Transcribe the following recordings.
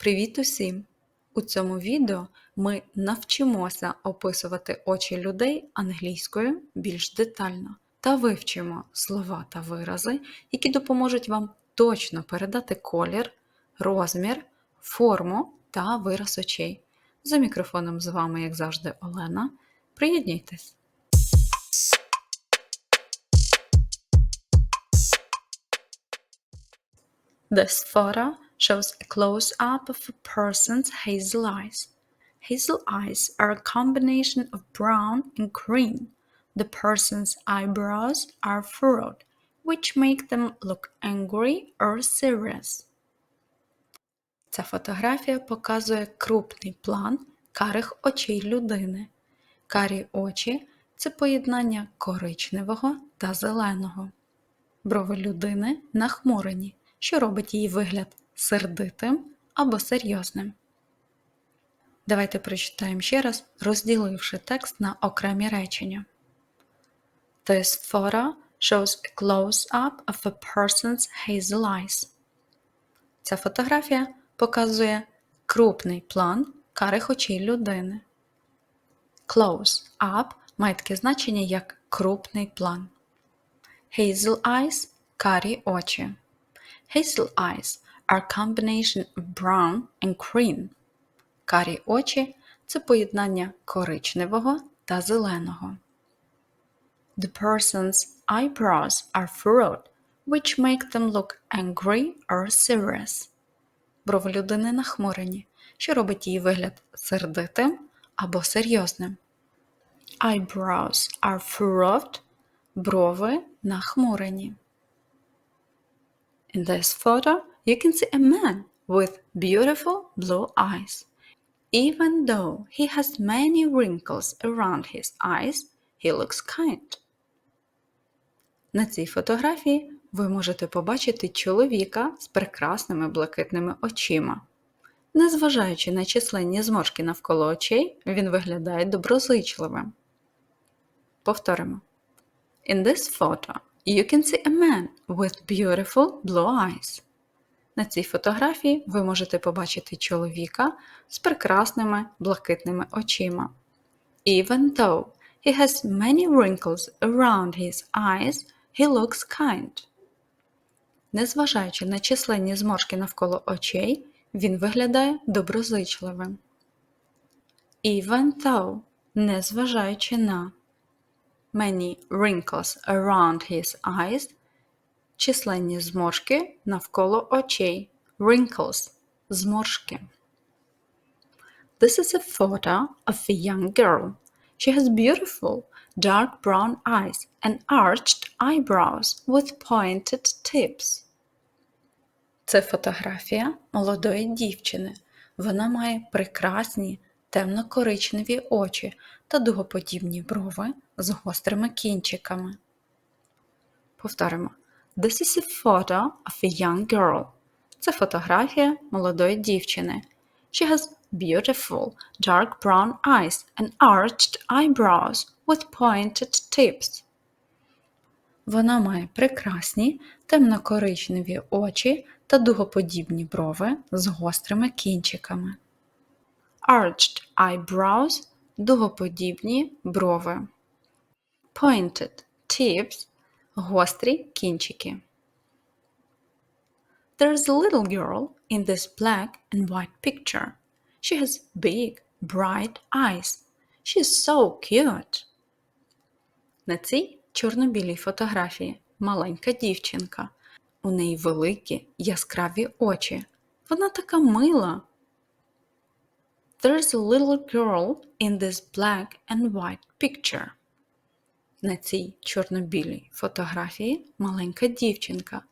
Привіт усім! У цьому відео ми навчимося описувати очі людей англійською більш детально та вивчимо слова та вирази, які допоможуть вам точно передати колір, розмір, форму та вираз очей. За мікрофоном з вами, як завжди, Олена. Приєднуйтесь! This photo shows a close up of a person's hazel eyes. Hazel eyes are a combination of brown and green. The person's eyebrows are furrowed, which make them look angry or serious. Ця фотографія показує крупний план карих очей людини. Карі очі це поєднання коричневого та зеленого. Брови людини нахмурені, що робить її вигляд сердитим або серйозним. Давайте прочитаємо ще раз, розділивши текст на окремі речення. This photo shows a close-up of a person's hazel eyes. Ця фотографія показує крупний план карих очей людини. Close up має таке значення як крупний план. Hazel eyes карі очі. Hazel eyes are combination of brown and cream. Карі очі це поєднання коричневого та зеленого. The person's eyebrows are furrowed, which make them look angry or serious. Брови людини нахмурені, що робить її вигляд сердитим або серйозним. Eyebrows are furrowed, брови нахмурені. In this photo, you can see a man with beautiful blue eyes. Even though he has many wrinkles around his eyes, he looks kind. На цій фотографії ви можете побачити чоловіка з прекрасними блакитними очима. Незважаючи на численні зморшки навколо очей, він виглядає доброзичливим. Повторимо. In this photo, you can see a man with beautiful blue eyes. На цій фотографії ви можете побачити чоловіка з прекрасними блакитними очима. Even though he has many wrinkles around his eyes, he looks kind. Незважаючи на численні зморшки навколо очей, він виглядає доброзичливим. Even though, незважаючи на many wrinkles around his eyes, численні зморшки навколо очей. Wrinkles – зморшки. This is a photo of a young girl. She has beautiful dark brown eyes and arched eyebrows with pointed tips. Це фотографія молодої дівчини. Вона має прекрасні темно-коричневі очі та дугоподібні брови з гострими кінчиками. Повторимо. This is a photo of a young girl. Це фотографія молодої дівчини. She has beautiful dark brown eyes and arched eyebrows with pointed tips. Вона має прекрасні темно-коричневі очі та дугоподібні брови з гострими кінчиками. Arched eyebrows дугоподібні брови. Pointed tips гострі кінчики. There's a little girl in this black and white picture. She has big, bright eyes. She's so cute. На цій чорно-білій фотографії маленька дівчинка. У неї великі яскраві очі. Вона така мила. There's a little girl in this black and white picture. На цій чорно-білій фотографії маленька дівчинка.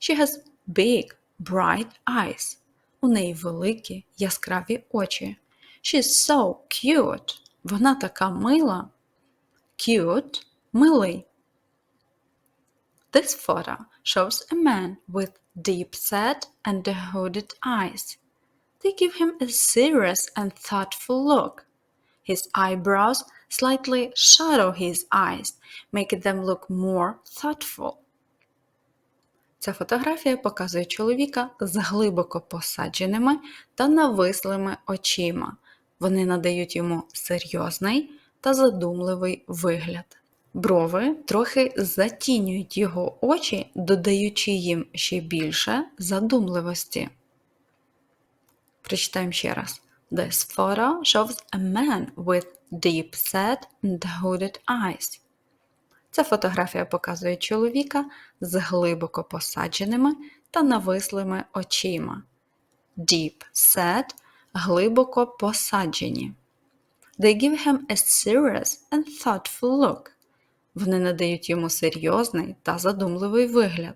She has big, bright eyes. У неї великі яскраві очі. She's so cute. Вона така мила. Cute – милий. This photo shows a man with deep set and hooded eyes. They give him a serious and thoughtful look. His eyebrows slightly shadow his eyes, making them look more thoughtful. Ця фотографія показує чоловіка з глибоко посадженими та навислими очима. Вони надають йому серйозний та задумливий вигляд. Брови трохи затінюють його очі, додаючи їм ще більше задумливості. Прочитаємо ще раз. This photo shows a man with deep set and hooded eyes. Ця фотографія показує чоловіка з глибоко посадженими та навислими очима. Deep set – глибоко посаджені. They give him a serious and thoughtful look. Вони надають йому серйозний та задумливий вигляд.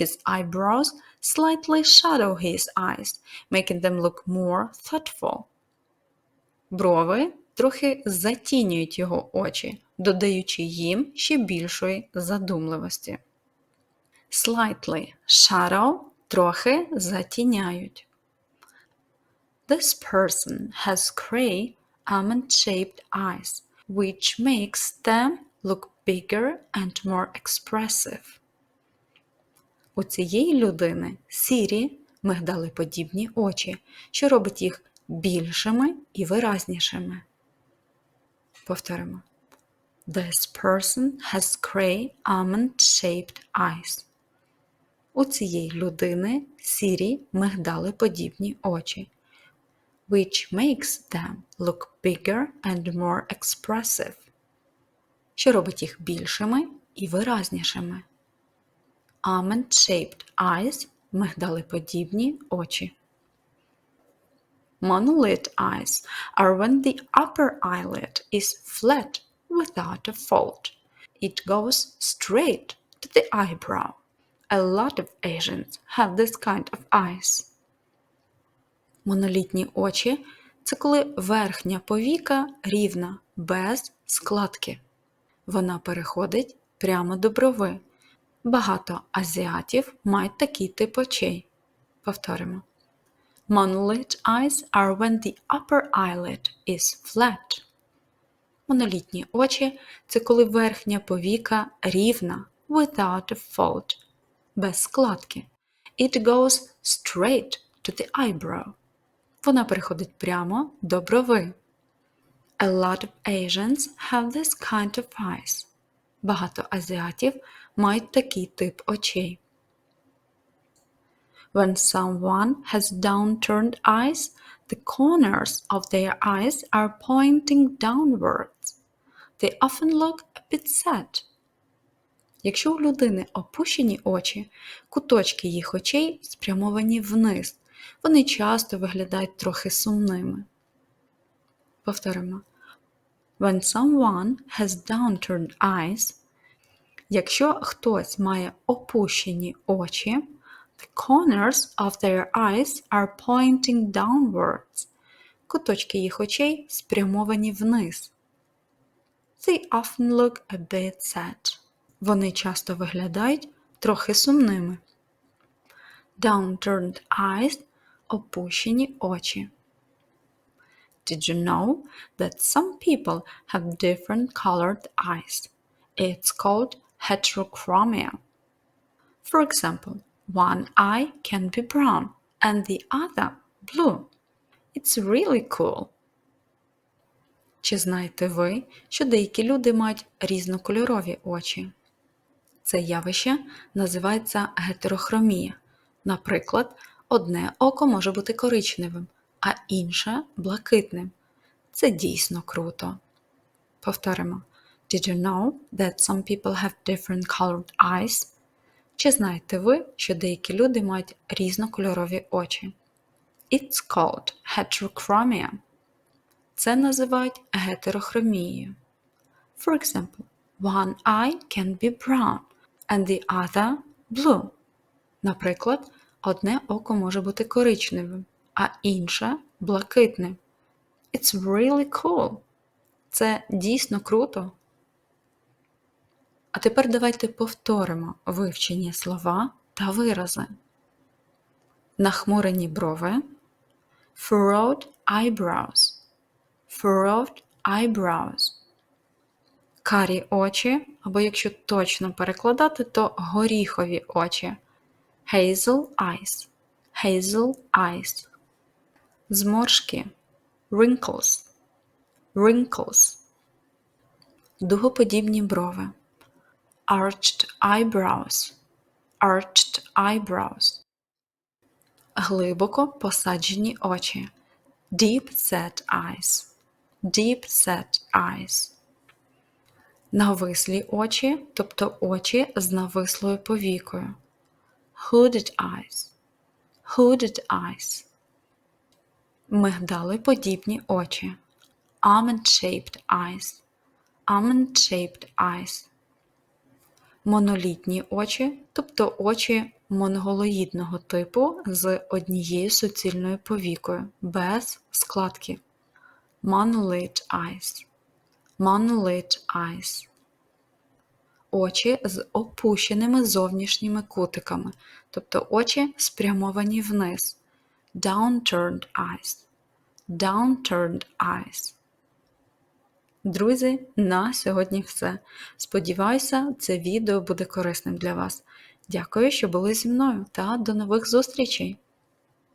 His eyebrows slightly shadow his eyes, making them look more thoughtful. Брови трохи затінюють його очі, додаючи їм ще більшої задумливості. Slightly shadow трохи затіняють. This person has gray, almond-shaped eyes, which makes them look bigger and more expressive. У цієї людини сірі мигдалеподібні очі, що робить їх більшими і виразнішими. Повторимо. This person has gray almond-shaped eyes. У цієї людини сірі мигдалеподібні очі, which makes them look bigger and more expressive, що робить їх більшими і виразнішими. Almond-shaped eyes – мигдалеподібні очі. Monolith eyes are when the upper eyelid is flat without a fold. It goes straight to the eyebrow. A lot of Asians have this kind of eyes. Монолітні очі це коли верхня повіка рівна, без складки. Вона переходить прямо до брови. Багато азіатів мають такий тип очей. Повторимо. Monolith eyes are when the upper eyelid is flat. Монолітні очі це коли верхня повіка рівна, without a fold, без складки. It goes straight to the eyebrow. Вона переходить прямо до брови. A lot of Asians have this kind of eyes. Багато азіатів мають такий тип очей. When someone has downturned eyes, the corners of their eyes are pointing downwards. They often look a bit sad. Якщо у людини опущені очі, куточки їх очей спрямовані вниз. Вони часто виглядають трохи сумними. Повторимо. When someone has downturned eyes, якщо хтось має опущені очі, corners of their eyes are pointing downwards. Куточки їх очей спрямовані вниз. They often look a bit sad. Вони часто виглядають трохи сумними. Downturned eyes – опущені очі. Did you know that some people have different colored eyes? It's called heterochromia. For example, one eye can be brown and the other blue. It's really cool. Чи знаєте ви, що деякі люди мають різнокольорові очі? Це явище називається гетерохромія. Наприклад, одне око може бути коричневим, а інше блакитним. Це дійсно круто. Повторимо. Did you know that some people have different colored eyes? Чи знаєте ви, що деякі люди мають різнокольорові очі? It's called heterochromia. Це називають гетерохромією. For example, one eye can be brown and the other blue. Наприклад, одне око може бути коричневим, а інше блакитним. It's really cool. Це дійсно круто. А тепер давайте повторимо вивчені слова та вирази. Нахмурені брови. Furrowed eyebrows. Furrowed eyebrows. Карі очі, або якщо точно перекладати, то горіхові очі. Hazel eyes. Hazel eyes. Зморшки. Wrinkles. Wrinkles. Дугоподібні брови. Arched eyebrows. Arched eyebrows. Глибоко посаджені очі. Deep set eyes. Deep set eyes. Навислі очі, тобто очі з навислою повікою. Hooded eyes. Hooded eyes. Мигдалеподібні очі. Almond-shaped eyes. Almond-shaped eyes. Монолітні очі, тобто очі монголоїдного типу з однією суцільною повікою, без складки. Monolith eyes. Monolith eyes. Очі з опущеними зовнішніми кутиками, тобто очі спрямовані вниз. Downturned eyes. Downturned eyes. Друзі, на сьогодні все. Сподіваюся, це відео буде корисним для вас. Дякую, що були зі мною та до нових зустрічей!